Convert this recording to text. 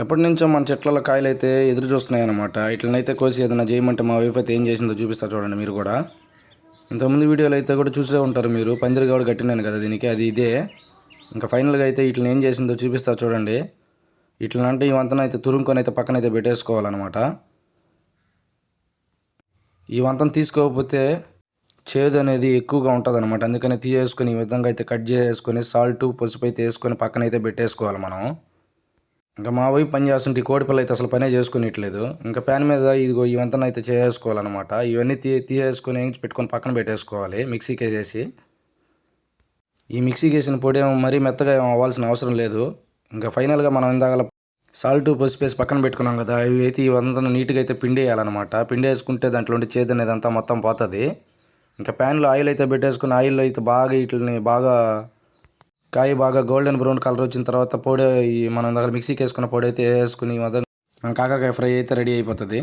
ఎప్పటి నుంచో మన చెట్లలో కాయలు అయితే ఎదురు చూస్తున్నాయి అనమాట ఇట్లనైతే కోసి ఏదైనా చేయమంటే మా వైఫ్ అయితే ఏం చేసిందో చూపిస్తా చూడండి మీరు కూడా. ఇంతకుముందు వీడియోలు అయితే కూడా చూసే ఉంటారు మీరు. పందిరి కూడా కట్టినాను కదా దీనికి అది ఇదే. ఇంకా ఫైనల్గా అయితే ఇట్లని ఏం చేసిందో చూపిస్తా చూడండి. ఇట్లా అంటే ఈ వంతన అయితే తురుముకొని అయితే పక్కన అయితే పెట్టేసుకోవాలన్నమాట. ఈ వంతన తీసుకోకపోతే చేదు అనేది ఎక్కువగా ఉంటుంది అనమాట అందుకని తీసేసుకొని ఈ విధంగా అయితే కట్ చేసుకొని సాల్ట్ పసుపు అయితే వేసుకొని పక్కన అయితే పెట్టేసుకోవాలి మనం. ఇంకా మా వైపు పని చేస్తుంటే ఈ కోడి పిల్ల అయితే అసలు పనే చేసుకునేట్లేదు. ఇంకా ప్యాన్ మీద ఇదిగో ఇవంతా అయితే చేసుకోవాలన్నమాట ఇవన్నీ తీ తీసేసుకొని వేయించి పెట్టుకొని పక్కన పెట్టేసుకోవాలి మిక్సీకి వేసేసి ఈ మిక్సీకి వేసిన పొడి ఏమో మరీ మెత్తగా అవ్వాల్సిన అవసరం లేదు. ఇంకా ఫైనల్గా మనం ఇందాక సాల్ట్ పసుపు వేసి పక్కన పెట్టుకున్నాం కదా ఇవి అయితే ఇవంతా నీట్గా అయితే పిండి వేయాలన్నమాట పిండి వేసుకుంటే దాంట్లో ఉండి చేదు అనేది అంతా మొత్తం పోతుంది. ఇంకా ప్యాన్లో ఆయిల్ అయితే పెట్టేసుకుని ఆయిల్ అయితే బాగా వీటిని బాగా కాయ బాగా గోల్డెన్ బ్రౌన్ కలర్ వచ్చిన తర్వాత పొడి మనం దగ్గర మిక్సీకి వేసుకున్న పొడి అయితే వేసుకుని మొదలు మన కాకరకాయ ఫ్రై అయితే రెడీ అయిపోతుంది.